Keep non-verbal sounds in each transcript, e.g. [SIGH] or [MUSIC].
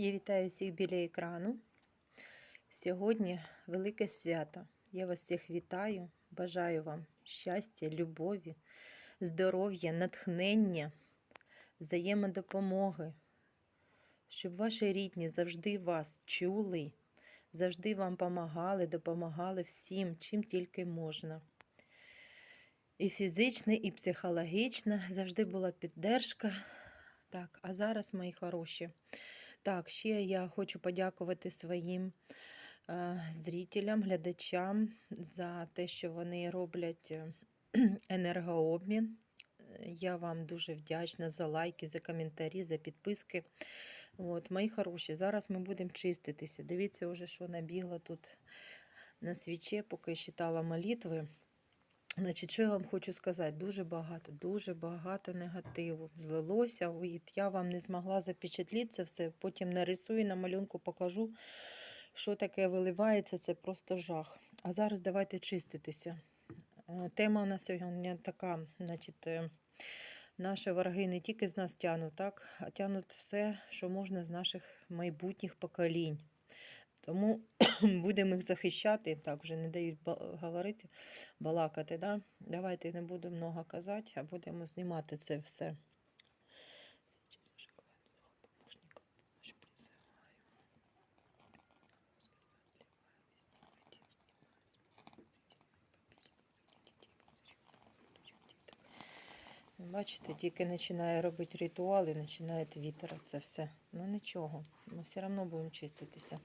Я вітаю всіх біля екрану. Сьогодні велике свято. Я вас всіх вітаю. Бажаю вам щастя, любові, здоров'я, натхнення, взаємодопомоги, щоб ваші рідні завжди вас чули, завжди вам допомагали, допомагали всім, чим тільки можна. І фізична, і психологічна завжди була піддержка. Так, а зараз, мої хороші, так, ще я хочу подякувати своїм е, зрителям, глядачам за те, що вони роблять е, [CLEARS THROAT] енергообмін. Я вам дуже вдячна за лайки, за коментарі, за підписки. От, мої хороші, зараз ми будемо чиститися. Дивіться, вже, що набігло тут на свічі, поки читала молитви. Значить, що я вам хочу сказати? Дуже багато, дуже багато негативу злилося. Я вам не змогла запечатліти це все. Потім нарисую на малюнку, покажу, що таке виливається. Це просто жах. А зараз давайте чиститися. Е, Тема у нас сьогодні така, значить, е, наші вороги не тільки з нас тянуть, так, а тянуть все, що можна з наших майбутніх поколінь. Тому [CLEARS THROAT] будемо їх захищати. Так, вже не дають говорити, балакати. Да? Давайте не буду много казати, а будемо знімати це все. Бачите, тільки починає робити ритуал і починає вітер це все. Ну нічого, ми все одно будемо чиститися.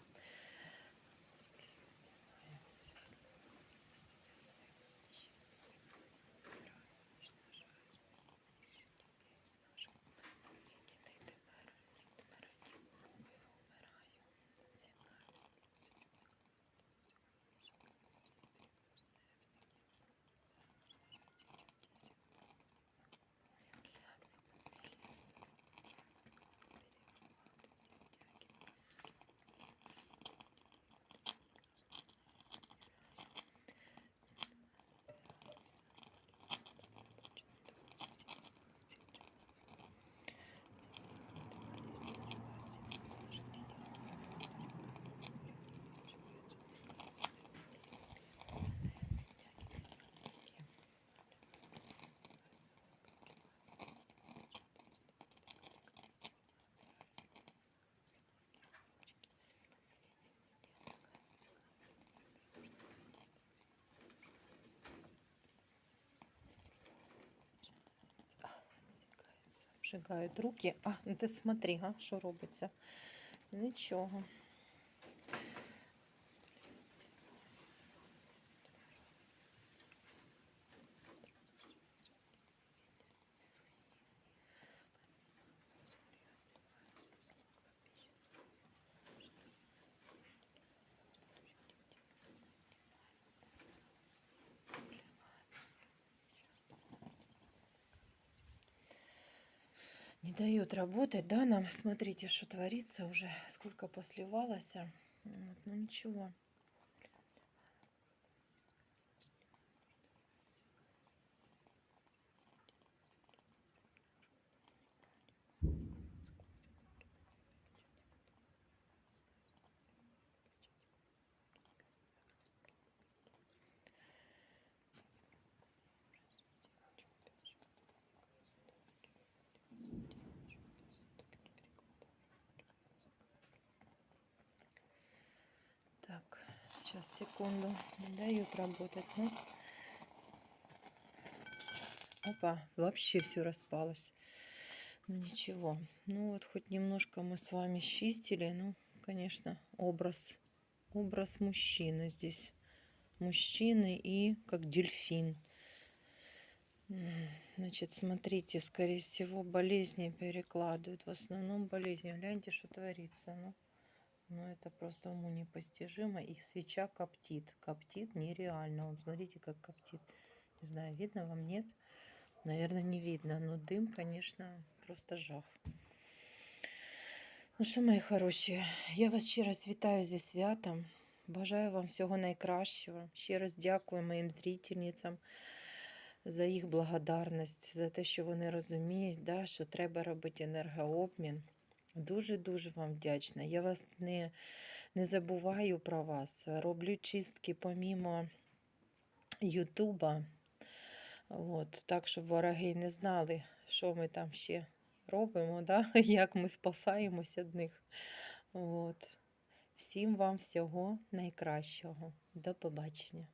Обжигають руки. А, ну ти смотри, га, що робиться. Нічого. Не дают работать, да, нам. Смотрите, что творится уже. Сколько посливалось. Вот, ну ничего. Так, сейчас, секунду. Не дают работать, ну. Опа, вообще все распалось. Ну ничего. Ну вот хоть немножко мы с вами чистили. Ну, конечно, образ. Образ мужчины здесь. Мужчины и как дельфин. Значит, смотрите, скорее всего, болезни перекладывают. В основном болезни. Гляньте, что творится. Ну, ну, это просто уму непостижимо. И свеча коптит. Коптит нереально. Вот смотрите, как коптит. Не знаю, видно вам, нет? Наверное, не видно. Но дым, конечно, просто жах. Ну що, мої хороші, я вас ще раз вітаю зі святом. Бажаю вам всього найкращого. Ще раз дякую моїм зрительницям за їх благодарність, за те, що вони розуміють, да, що треба робити енергообмін. Дуже-дуже вам вдячна. Я вас не, не забуваю про вас. Роблю чистки помімо Ютуба. От, так, щоб вороги не знали, що ми там ще робимо, да? [LAUGHS] як ми спасаємось від них. От. Всім вам всього найкращого. До побачення.